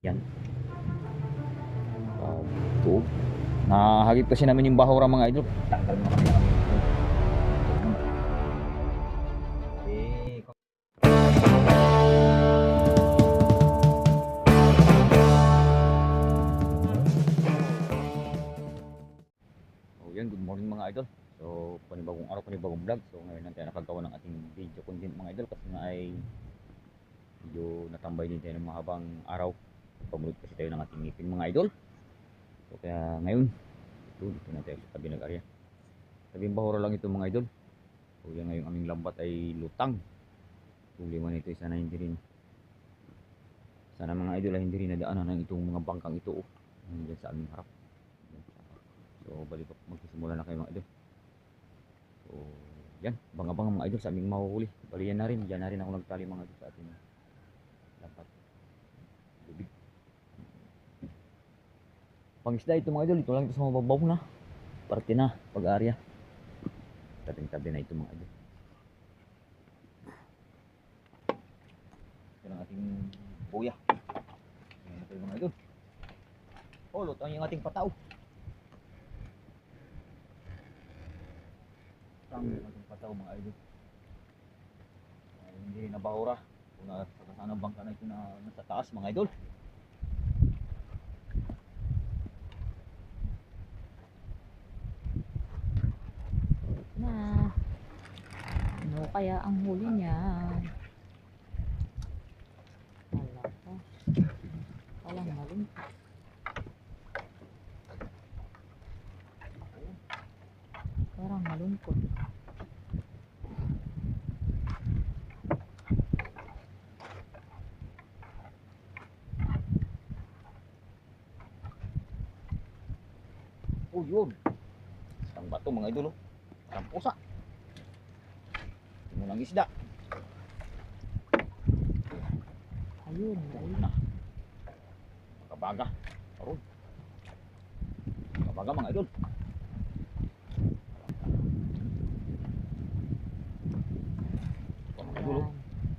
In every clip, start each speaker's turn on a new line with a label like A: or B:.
A: Yan. Uh, ito. Nahagip kasi namin yung bahura mga idol. Tanggal mo kami. Yan, good morning mga idol. So panibagong araw, panibagong vlog. So ngayon lang nakagawa ng ating video content mga idol kasi nga ay medyo natambay din tayo ng mahabang araw. Pamulot kasi tayo ng ating ngipin mga idol. So kaya ngayon, ito, dito na tayo sa tabi ng area. Sabing bahura lang ito mga idol. So yan ngayong aming lambat ay lutang. Problema nito sana hindi rin sana mga idol ay hindi rin nadaanan ng itong mga bangkang ito oh. Nandiyan sa aming harap. So balik magsisimula na kayo mga idol. So yan, bang-abang mga idol sa aming mahuhuli. Bali yan na rin, yan na rin ako nagtali mga idol sa ating dapat Pangisda ito mga idol, ito lang ito sa mababaw na. Parte na, pag-area. Tabing-tabi na ito mga idol. Yan ang ating buya. Yan ito mga idol. Oh, lutang yung ating pataw. Yung ating pataw mga idol. Ay, hindi nabahura. Kung nasa sana bangka na ito na nasa taas mga idol.
B: na ano kaya ang huli niya wala pa walang maling parang malungkot
A: Oh, yun. Isang bato mga idol. Isang pusa. Tingnan ang isda.
B: ayun
A: Ayun na. Makabaga. Aron. Makabaga mga idol. Oh.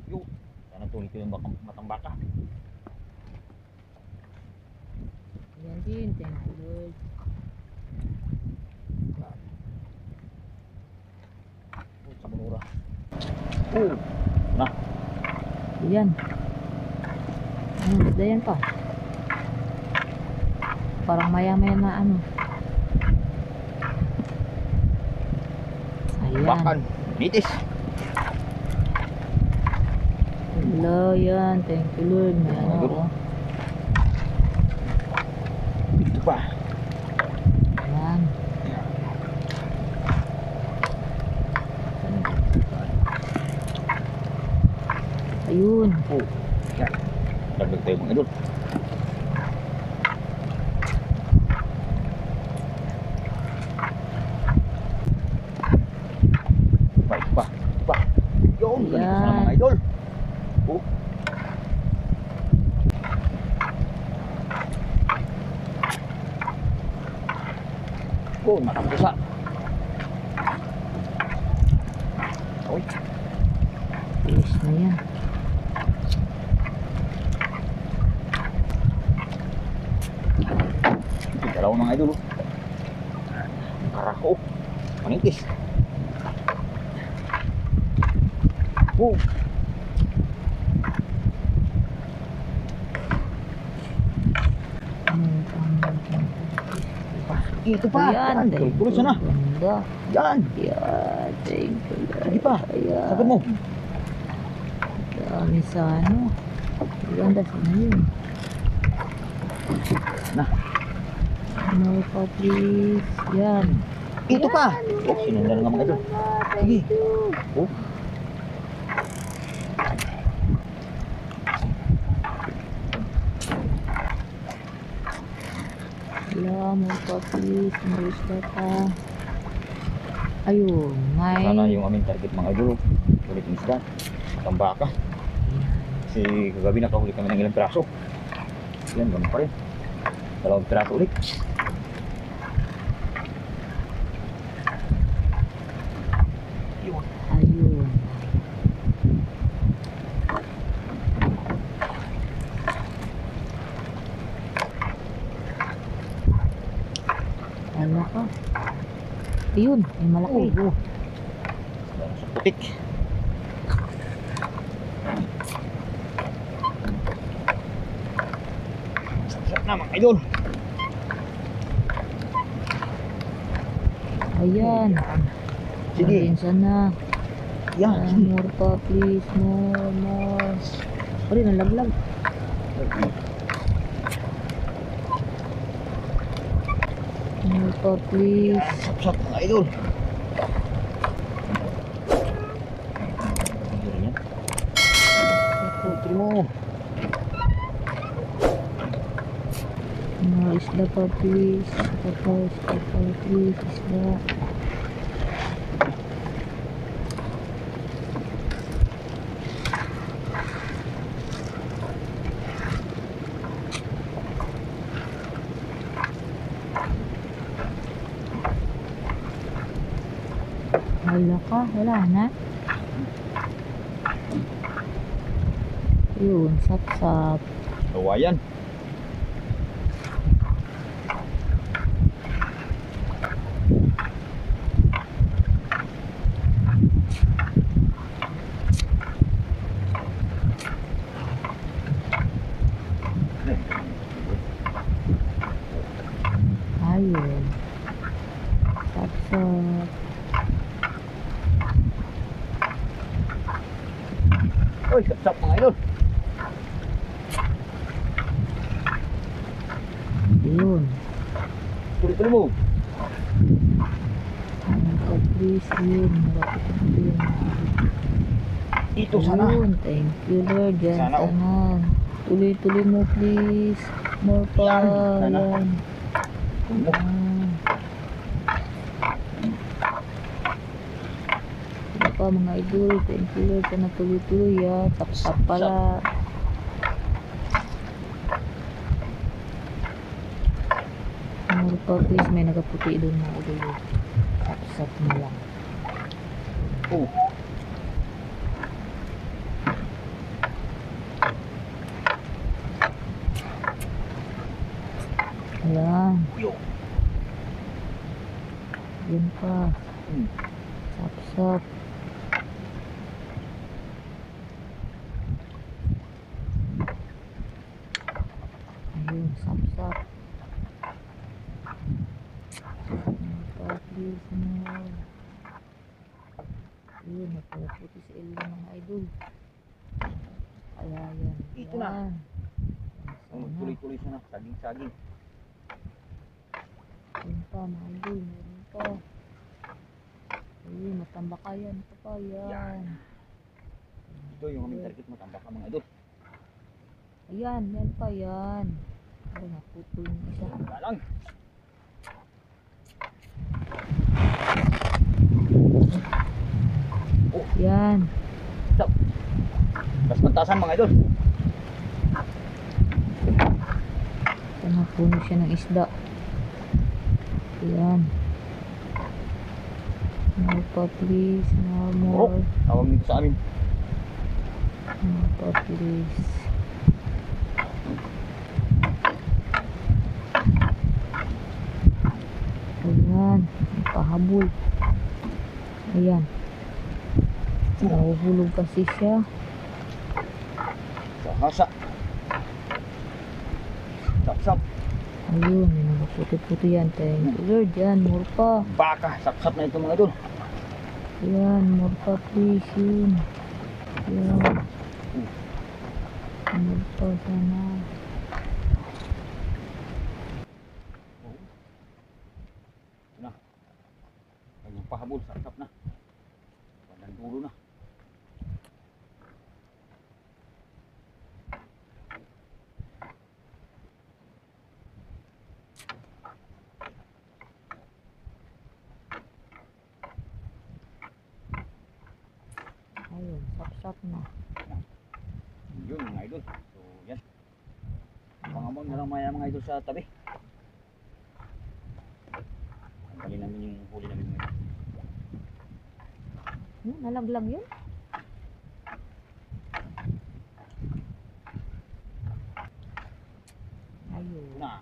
B: Yan.
A: Sana tuloy ko yung matang baka.
B: yan din thank you Lord
A: Oh, sa manura. Oh,
B: yan ano isda yan pa parang maya maya na ano ayan
A: bakan. Nitis.
B: Hello, yan. Thank you, Lord. May ano ako.
A: Ito pa.
B: Yan. Ayun.
A: Oh, yan. Dagdag tayo mga idol. Pa. Ito pa. Yun, ganito sana mga idol. Oh. Oh, matampusa. Oy,
B: Yes na yan.
A: Dalawa mga idol. oh. Karako. Manipis. Oh, ito pa.
B: Ayan.
A: Sana.
B: Ganda.
A: Yan.
B: Yan. Thank you.
A: Sige pa. Sabi mo.
B: Dami sa ano. Ganda sa yun.
A: Na.
B: Ano pa, please. Yan.
A: Ito pa. Oh, sinundan nga mga idol. Sige. Oh.
B: Wala mo pa, please. Maris ka pa. Ayun. May...
A: Sana yung aming target mga idol. Ulit yung isda. Tambaka. Kasi kagabi nakahuli kami ng ilang piraso. Yan, ganun pa rin dalawang piraso ulit yun
B: ayun ano ka ayun ay malaki
A: oh. Na mga idol.
B: Ayan.
A: Sige.
B: Ayan sana.
A: Yan.
B: Ah, more pa, please. More, more. Pari, nalaglag. More pa, please.
A: Sap-sap mga idol. Yan. Mo.
B: More isda pa, please. Isda pa, isda pa, please. Isda. Wala ka, wala na. Yun, sap-sap.
A: Kawayan.
B: Ayun. Sap-sap.
A: Sap-sap mga idol.
B: Yun.
A: Tuloy-tuloy mo.
B: Ano.
A: Ito sana.
B: Yun, thank you, Lord. Yan,
A: Sana, oh.
B: sana. Tuloy-tuloy mo, please. More pa.
A: Yan, sana.
B: Pa, mga idol. You, Lord. Sana tuloy-tuloy, ah. Tap-tap pala. Pa, please. May nagaputi doon, mga idol. Tap-tap na lang.
A: Oh.
B: Ayan. Yun pa.
A: Hmm.
B: Sap-sap. Ayun, sap-sap. Please, no. Ayun, napuputi sa ilo ng idol. Kaya yan.
A: Ito na.
B: Yan.
A: Oh,
B: Sana.
A: tuloy-tuloy sana. Saging-saging.
B: Yun pa, mga idol. Meron pa. Ayun, matambakayan. Ito pa, yan.
A: Ito yung aming target mo. Tambak ka mga idol.
B: Ayan, yan pa, yan. Ay, naputol yung isa.
A: Wala lang.
B: Yan.
A: Tapos mantasan mga idol.
B: Ito napuno siya ng isda. Yan. More pa, please. More,
A: Burok.
B: more.
A: Tawag nito sa amin.
B: More pa, please. Ayan. Pahabol. Ayan. Nahuhulog kasi siya.
A: Sa hasa. Sap-sap.
B: Ayun, may nakaputi-puti yan. Thank you, Lord. Yan, more pa.
A: Baka. Sap-sap na ito mga idol.
B: Yan, more pa, please. Yun. Yan. More pa sana.
A: Na. Pahabol. Sap-sap na. Walang dulo na.
B: Ayun, sap-sap na.
A: Yun mga idol. So yan. Pangamang na lang maya mga idol sa tabi. Tanggalin namin yung huli namin mga idol.
B: Yun, nalaglag yun. Ayun.
A: Na.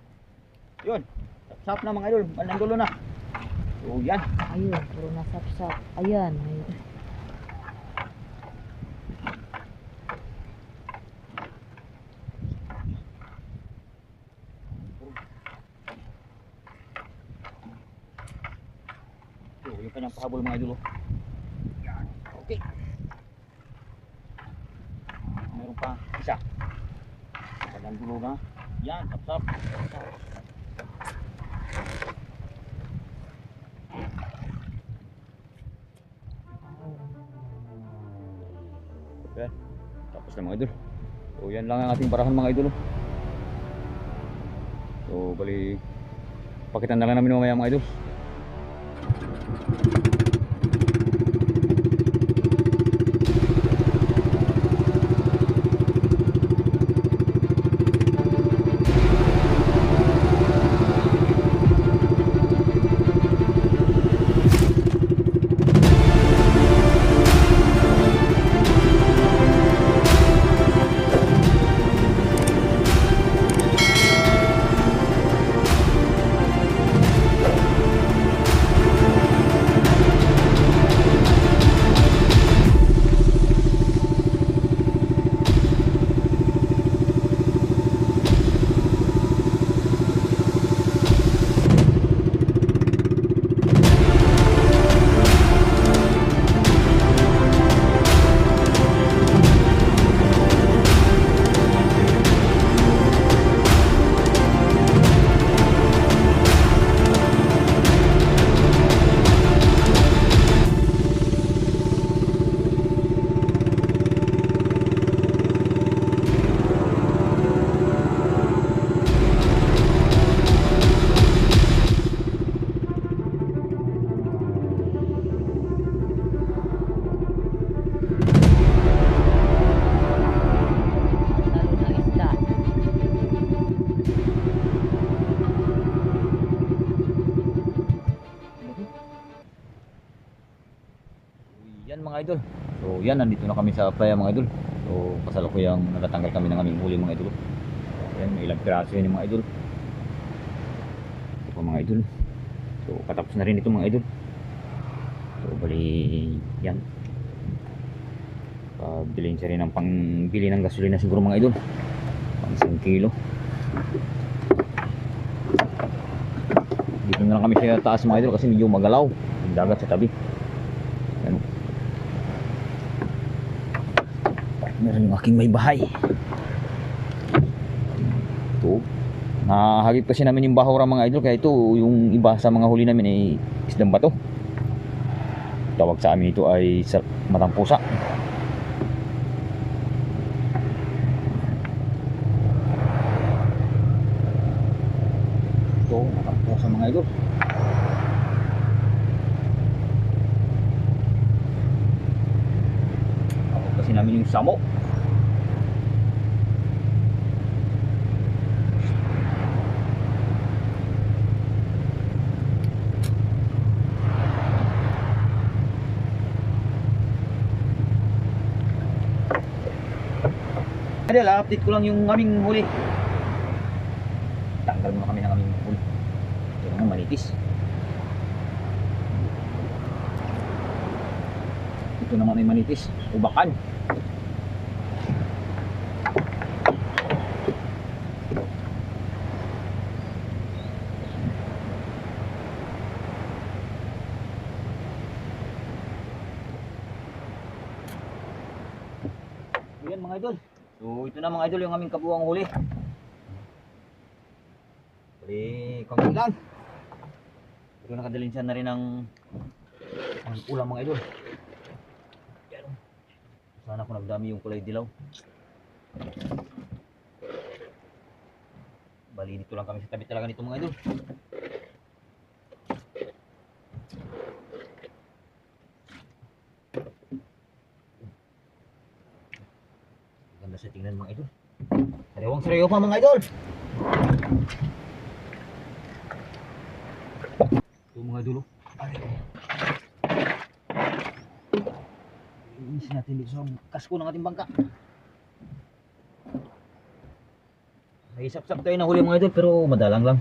A: Yun. Sap-sap. Sap-sap na mga idol. Bandang dulo na. So yan.
B: Ayun, puro nasapsap. Ayan, may
A: So yung kanyang pahabol mga idol. oh. Okay. Meron pa isa. Bandang dulo na. Yan, sap-sap. Yan. Tapos na mga idol. So yan lang ang ating parahan mga idol. oh. So bali pakitan na lang namin mamaya mga idol. Yan mga idol. So yan, nandito na kami sa playa mga idol. So kasalukuyang natatanggal kami ng aming huli mga idol. Yan, may ilang piraso yung mga idol. Ito mga idol. So katapos na rin ito mga idol. So bali, yan. Pabilin siya rin ng pangbili ng gasolina siguro mga idol. Pang isang kilo. Dito na lang kami sa taas mga idol kasi medyo magalaw. Yung dagat sa tabi. Yan. Meron yung aking may bahay. Ito. Nahagip kasi namin yung bahura mga idol. Kaya ito, yung iba sa mga huli namin ay isdang bato. Tawag sa amin ito ay sa matang pusa. Ito, matang pusa mga idol. Tawag kasi namin yung samo. Idol, update ko lang yung aming huli. Tanggal mo kami ng aming huli. Ito naman manipis. Ito naman ay manipis. Ubakan. Ayan mga idol. So ito na mga idol yung aming kabuang huli. Bali, konti lang. Pero na rin ng ang ulam mga idol. Sana ko nagdami yung kulay dilaw. Bali dito lang kami sa tabi talaga nito mga idol. Ganda sa tingnan mga idol. Sariwang sariwa pa mga idol. Ito mga idol. oh. Natin dito sa kasko ng ating bangka. May sap-sap tayo na huli mga idol pero madalang lang.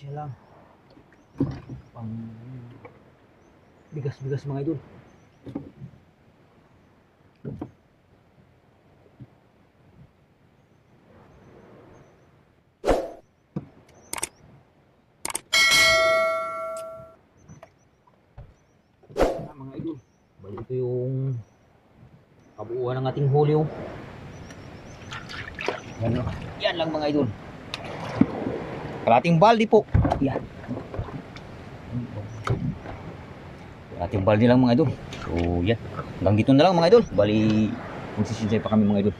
A: Siya lang. Pang bigas-bigas mga idol. Ah, mga idol. Bali ito yung kabuuan ng ating huli. oh. Yan, oh. Yan lang mga idol. Kalating baldi po. Yan. Kalating baldi lang mga idol. So yan. Hanggang dito na lang mga idol. Bali, magsisinsay pa kami mga idol.